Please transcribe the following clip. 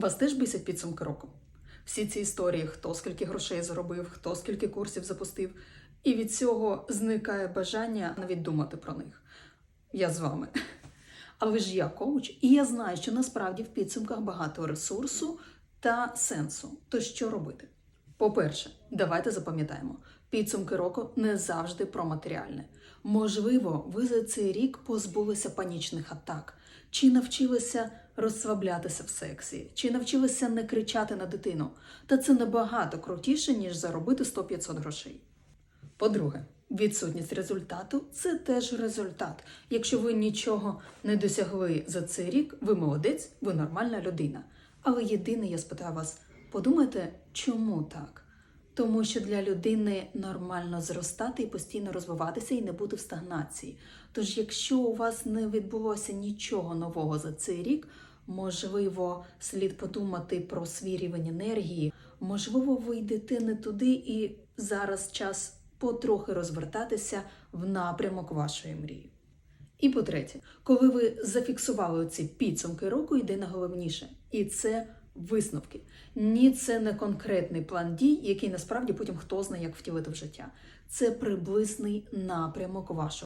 Вас теж бісять підсумки року? Всі ці історії, хто скільки грошей заробив, хто скільки курсів запустив, і від цього зникає бажання навіть думати про них. Я з вами. Але ж я коуч, і я знаю, що насправді в підсумках багато ресурсу та сенсу. То що робити? По-перше, давайте запам'ятаємо, підсумки року не завжди про матеріальне. Можливо, ви за цей рік позбулися панічних атак, чи навчилися розслаблятися в сексі, чи навчилися не кричати на дитину. Та це набагато крутіше, ніж заробити 100-500 грошей. По-друге, відсутність результату це теж результат. Якщо ви нічого не досягли за цей рік, ви молодець, ви нормальна людина. Але єдине, я спитаю вас, подумайте, чому так? Тому що для людини нормально зростати і постійно розвиватися і не бути в стагнації. Тож, якщо у вас не відбулося нічого нового за цей рік, можливо, слід подумати про свій рівень енергії, можливо, ви йдете не туди, і зараз час потрохи розвертатися в напрямок вашої мрії. І по-третє, коли ви зафіксували ці підсумки року, йде найголовніше, і це висновки. Ні, це не конкретний план дій, який насправді потім хто знає, як втілити в життя. Це приблизний напрямок вашого.